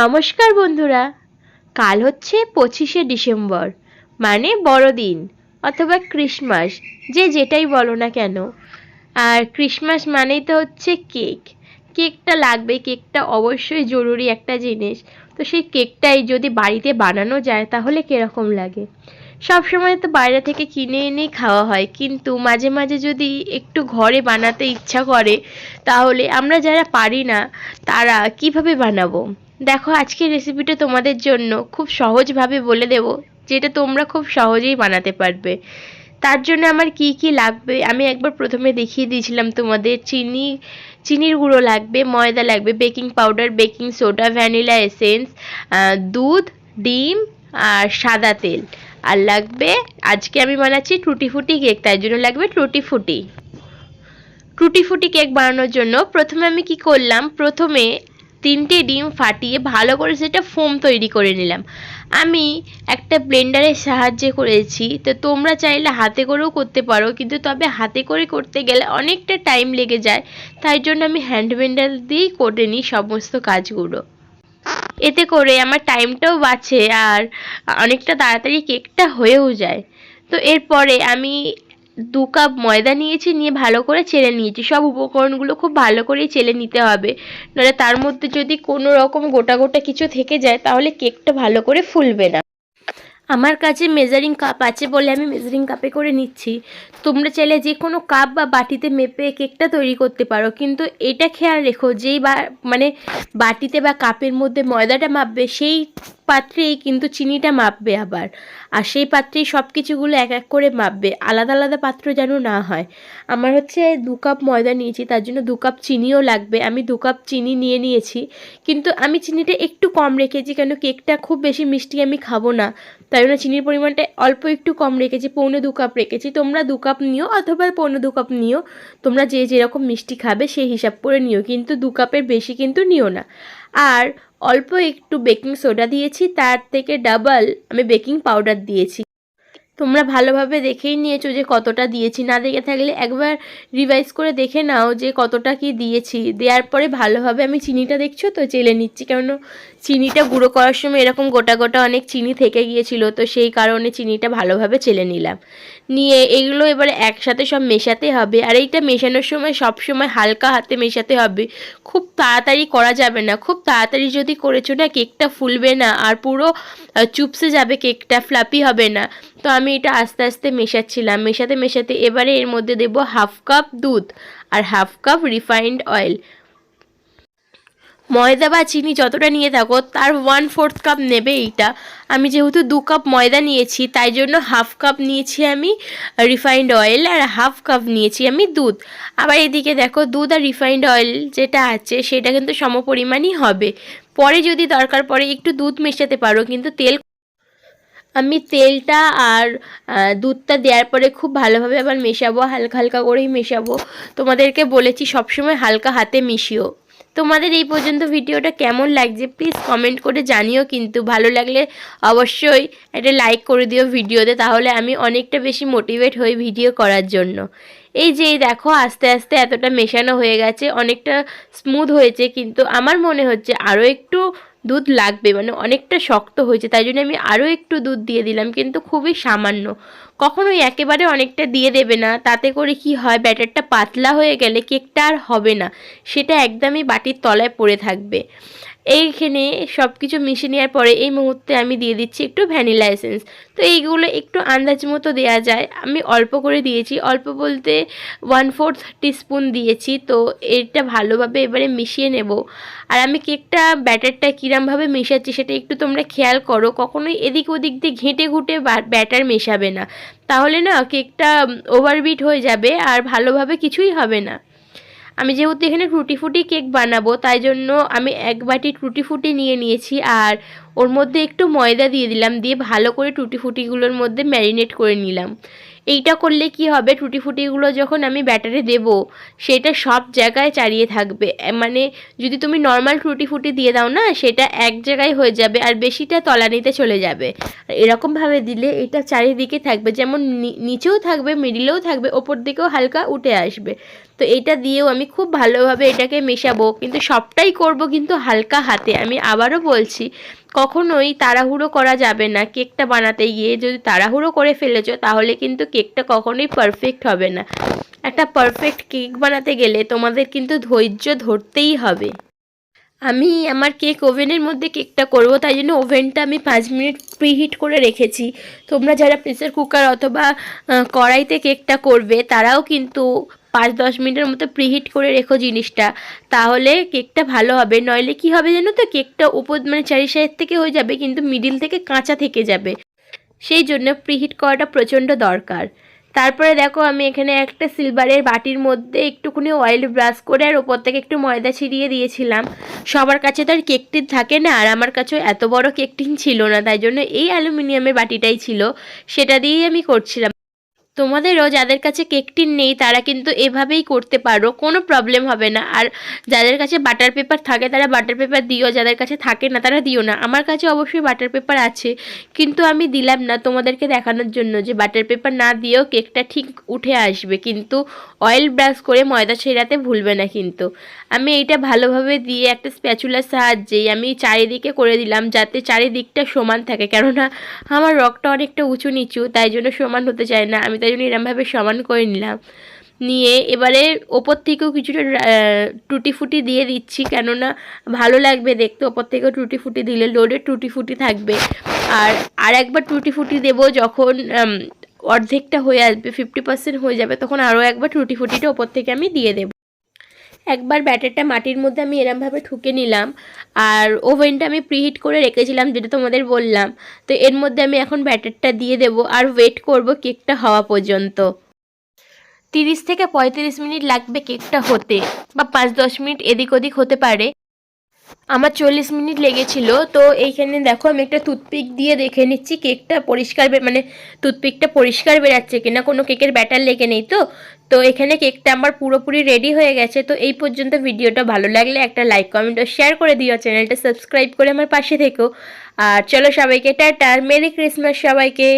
নমস্কার বন্ধুরা। কাল হচ্ছে পঁচিশে ডিসেম্বর মানে বড়দিন, অথবা ক্রিসমাস, যে যেটাই বলো না কেন। আর ক্রিসমাস মানেই তো হচ্ছে কেক। কেকটা লাগবে, কেকটা অবশ্যই জরুরি একটা জিনিস। তো সেই কেকটাই যদি বাড়িতে বানানো যায়, তাহলে কীরকম লাগে? সব সময় তো বাইরে থেকে কিনে এনেই খাওয়া হয়, কিন্তু মাঝে মাঝে যদি একটু ঘরে বানাতে ইচ্ছা করে, তাহলে আমরা যারা পারি না, তারা কীভাবে বানাবো? দেখো, আজকের রেসিপিটা তোমাদের জন্য খুব সহজভাবে বলে দেব, যেটা তোমরা খুব সহজেই বানাতে পারবে। তার জন্য আমার কি কি লাগবে? আমি একবার প্রথমে দেখিয়ে দিয়েছিলাম তোমাদের, চিনি, চিনির গুঁড়ো লাগবে, ময়দা লাগবে baking powder baking soda vanilla essence দুধ, ডিম আর সাদা তেল। আর লাগবে, আজকে আমি বানাচ্ছি টুটি ফুটি কেক তাই জন্য লাগবে টুটি ফুটি টুটি ফুটি কেক বানানোর জন্য প্রথমে আমি কি করলাম? প্রথমে তিনটে ডিম ফাটিয়ে ভালো করে সেটা ফোম তৈরি করে নিলাম। আমি একটা ব্লেন্ডারের সাহায্যে করেছি, তো তোমরা চাইলে হাতে করেও করতে পারো, কিন্তু তবে হাতে করে করতে গেলে অনেকটা টাইম লেগে যায়, তাই জন্য আমি হ্যান্ড ব্লেন্ডার দিয়েই করে নিই সমস্ত কাজগুলো। এতে করে আমার টাইমটাও বাঁচে আর অনেকটা তাড়াতাড়ি কেকটা হয়েও যায়। তো এরপরে আমি দু কাপ ময়দা নিয়েছি, নিয়ে ভালো করে চেলে নিয়েছি। সব উপকরণগুলো খুব ভালো করেই চেলে নিতে হবে। নাহলে তার মধ্যে যদি কোনো রকম গোটা গোটা কিছু থেকে যায়, তাহলে কেকটা ভালো করে ফুলবে না। আমার কাছে মেজারিং কাপ আছে বলে আমি মেজারিং কাপে করে নিচ্ছি। তোমরা চাইলে যে কোনো কাপ বা বাটিতে মেপে কেকটা তৈরি করতে পারো। কিন্তু এটা খেয়াল রেখো, যেই বা মানে বাটিতে বা কাপের মধ্যে ময়দাটা মাপবে, সেই পাত্রেই কিন্তু চিনিটা মাপবে আবার। আর সেই পাত্রেই সব কিছুগুলো এক এক করে মাপবে। আলাদা আলাদা পাত্র যেন না হয়। আমার হচ্ছে দু কাপ ময়দা নিয়েছি, তার জন্য দু কাপ চিনিও লাগবে। আমি দু কাপ চিনি নিয়ে নিয়েছি। কিন্তু আমি চিনিটা একটু কম রেখেছি কেন কেকটা খুব বেশি মিষ্টি আমি খাব না। তাই জন্য চিনির পরিমাণটা অল্প একটু কম রেখেছি, পৌনে দু কাপ রেখেছি। তোমরা দু কাপ নিও অথবা পৌনে দু কাপ নিও। তোমরা যে যেরকম মিষ্টি খাবে সেই হিসাব করে নিও। কিন্তু দু কাপের বেশি কিন্তু নিও না। আর অল্প একটু বেকিং সোডা দিয়েছি তার থেকে ডাবল আমি বেকিং পাউডার দিয়েছি। তোমরা ভালোভাবে দেখেই নিয়েছো যে কতটা দিয়েছি। না দেখে থাকলে একবার রিভাইজ করে দেখে নাও যে কতটা কি দিয়েছি। দেওয়ার পরে ভালোভাবে আমি চিনিটা দেখছ তো? চেলে নিচ্ছি। কেন চিনিটা গুঁড়ো করার সময় এরকম গোটা গোটা অনেক চিনি থেকে গিয়েছিল, তো সেই কারণে চিনিটা ভালোভাবে চেলে নিলাম। নিয়ে এগুলো এবারে একসাথে সব মেশাতে হবে। আর এইটা মেশানোর সময় সব সময় হালকা হাতে মেশাতে হবে। খুব তাড়াতাড়ি করা যাবে না। খুব তাড়াতাড়ি যদি করেছ না, কেকটা ফুলবে না। আর পুরো চুপসে যাবে, কেকটা ফ্লাপি হবে না। তো আমি এটা আস্তে আস্তে মেশাচ্ছিলাম। মেশাতে মেশাতে এবারে এর মধ্যে দেব হাফ কাপ দুধ আর হাফ কাপ রিফাইন্ড অয়েল ময়দা বা চিনি যতটা নিয়ে থাকো, তার ওয়ান ফোর্থ কাপ নেবে এইটা। আমি যেহেতু দু কাপ ময়দা নিয়েছি, তাই জন্য হাফ কাপ নিয়েছি আমি রিফাইন্ড অয়েল আর হাফ কাপ নিয়েছি আমি দুধ। আবার এদিকে দেখো, দুধ আর রিফাইন্ড অয়েল যেটা আছে, সেটা কিন্তু সমপরিমাণই হবে। পরে যদি দরকার পড়ে একটু দুধ মেশাতে পারো, কিন্তু তেল আমি তেলটা আর দুধটা দেওয়ার পরে খুব ভালোভাবে আবার মেশাবো, হালকা হালকা করেই মেশাবো। তোমাদেরকে বলেছি সবসময় হালকা হাতে মিশিও। তোমাদের এই পর্যন্ত ভিডিওটা কেমন লাগছে প্লিজ কমেন্ট করে জানিও কিন্তু। ভালো লাগলে অবশ্যই একটা লাইক করে দিও ভিডিওতে, তাহলে আমি অনেকটা বেশি মোটিভেট হই ভিডিও করার জন্য। এই যে দেখো, আস্তে আস্তে এতটা মেশানো হয়ে গেছে, অনেকটা স্মুথ হয়েছে, কিন্তু আমার মনে হচ্ছে আরও একটু দুধ লাগবে মানে অনেকটা শক্ত হয়েছে, তাই জন্য আমি আরও একটু দুধ দিয়ে দিলাম, কিন্তু খুবই সামান্য। কখনোই একেবারে অনেকটা দিয়ে দেবে না, তাতে করে কি হয়, ব্যাটারটা পাতলা হয়ে গেলে কেকটা আর হবে না, সেটা একদমই বাটির তলায় পড়ে থাকবে। এইখানে সব কিছু মিশে নেওয়ার পরে এই মুহূর্তে আমি দিয়ে দিচ্ছি একটু ভ্যানিলা এসেন্স। তো এইগুলো একটু আন্দাজ মতো দেওয়া যায়। আমি অল্প করে দিয়েছি। অল্প বলতে ওয়ান ফোর্থ টিস্পুন দিয়েছি। তো এটা ভালোভাবে এবারে মিশিয়ে নেব। আর আমি কেকটা ব্যাটারটা কীরমভাবে মেশাচ্ছি সেটা একটু তোমরা খেয়াল করো। কখনোই এদিক ওদিক দিয়ে ঘেঁটে ঘুটে ব্যাটার মেশাবে না। তাহলে না কেকটা ওভারবিট হয়ে যাবে আর ভালোভাবে কিছুই হবে না। আমি যেহেতু এখানে টুটি ফুটি কেক বানাবো, তাই জন্য আমি এক বাটি টুটি ফুটি নিয়ে নিয়েছি আর ওর মধ্যে একটু ময়দা দিয়ে দিলাম, দিয়ে ভালো করে টুটি ফুটিগুলোর মধ্যে ম্যারিনেট করে নিলাম। এইটা করলে কি হবে টুটি ফুটিগুলো যখন আমি ব্যাটারে দেব, সেটা সব জায়গায় চারিয়ে থাকবে। মানে যদি তুমি নর্মাল টুটি ফুটি দিয়ে দাও না, সেটা এক জায়গায় হয়ে যাবে আর বেশিটা তলানিতে চলে যাবে। এরকমভাবে দিলে এটা চারিদিকে থাকবে, যেমন নিচেও থাকবে মিডিলেও থাকবে, ওপর দিকেও হালকা উঠে আসবে। তো এটা দিয়েও আমি খুব ভালোভাবে এটাকে মেশাবো। কিন্তু সবটাই করব কিন্তু হালকা হাতে। আমি আবারও বলছি, কখনোই তাড়াহুড়ো করা যাবে না কেকটা বানাতে গিয়ে। যদি তাড়াহুড়ো করে ফেলেছো, তাহলে কিন্তু কেকটা কখনোই পারফেক্ট হবে না। একটা পারফেক্ট কেক বানাতে গেলে তোমাদের কিন্তু ধৈর্য ধরতেই হবে। আমি আমার কেক ওভেনের মধ্যে কেকটা করব, তাই জন্য ওভেনটা আমি পাঁচ মিনিট প্রিহিট করে রেখেছি। তোমরা যারা প্রেসার কুকার অথবা কড়াইতে কেকটা করবে, তারাও কিন্তু পাঁচ, দশ মিনিটের মতো প্রিহিট করে রেখো জিনিসটা। তাহলে কেকটা ভালো হবে। নইলে কি হবে জানো তো? কেকটা উপর মানে চারি সাইড থেকে হয়ে যাবে, কিন্তু মিডিল থেকে কাঁচা থেকে যাবে। সেই জন্য প্রিহিট করাটা প্রচণ্ড দরকার। তারপরে দেখো, আমি এখানে একটা সিলভারের বাটির মধ্যে একটুখানি অয়েল ব্রাশ করে আর ওপর থেকে একটু ময়দা ছিটিয়ে দিয়েছিলাম। সবার কাছে তো আর কেক টিন থাকে না, আর আমার কাছেও এত বড় কেক টিন ছিল না, তাই জন্য এই অ্যালুমিনিয়ামের বাটিটাই ছিল। সেটা দিয়েই আমি করছিলাম। তোমাদেরও যাদের কাছে কেক টিন নেই, তারা কিন্তু এভাবেই করতে পারো, কোনো প্রবলেম হবে না। আর যাদের কাছে বাটার পেপার থাকে, তারা বাটার পেপার দিও, যাদের কাছে থাকে না, তারা দিও না। আমার কাছে অবশ্যই বাটার পেপার আছে, কিন্তু আমি দিলাম না তোমাদেরকে দেখানোর জন্য যে বাটার পেপার না দিয়েও কেকটা ঠিক উঠে আসবে। কিন্তু অয়েল ব্রাশ করে ময়দা ছেড়াতে ভুলবে না কিন্তু। আমি এইটা ভালোভাবে দিয়ে একটা স্প্যাচুলার সাহায্যেই আমি চারিদিকে করে দিলাম, যাতে চারিদিকটা সমান থাকে। কেননা আমার রকটা অনেকটা উঁচু নিচু তাই জন্য সমান হতে চায় না। আমি তাই জন্য এরমভাবে সমান করে নিলাম। নিয়ে এবারে ওপর থেকেও কিছুটা টুটি ফুটি দিয়ে দিচ্ছি, কেননা ভালো লাগবে দেখতে। ওপর থেকেও টুটি ফুটি দিলে, লোডে টুটি ফুটি থাকবে। আর আর একবার টুটি ফুটি দেবো যখন অর্ধেকটা হয়ে আসবে ফিফটি পার্সেন্ট হয়ে যাবে, তখন আরও একবার টুটি ফুটিটা ওপর থেকে আমি দিয়ে দেবো। একবার ব্যাটারটা মাটির মধ্যে আমি এরমভাবে ঠুকে নিলাম আর ওভেনটা আমি প্রিহিট করে রেখেছিলাম, যেটা তোমাদের বললাম। তো এর মধ্যে আমি এখন ব্যাটারটা দিয়ে দেব আর ওয়েট করব কেকটা হওয়া পর্যন্ত। তিরিশ থেকে পঁয়ত্রিশ মিনিট লাগবে কেকটা হতে বা পাঁচ দশ মিনিট এদিক ওদিক হতে পারে। আমার চল্লিশ মিনিট লেগেছিল, তো এইখানে দেখো আমি একটা টুথপিক দিয়ে দেখে নিচ্ছি কেকটা পরিষ্কার মানে টুথপিকটা পরিষ্কার বেরাচ্ছে কিনা, কোনো কেকের ব্যাটার লেগে নেই তো? তো এখানে কেকটা আমার পুরোপুরি রেডি হয়ে গেছে, তো এই পর্যন্ত ভিডিওটা ভালো লাগলে একটা লাইক কমেন্ট ও শেয়ার করে দিও, চ্যানেলটা সাবস্ক্রাইব করে আমার পাশে থেকো। আর চলো সবাইকে টাটা মেরি ক্রিসমাস সবাইকে।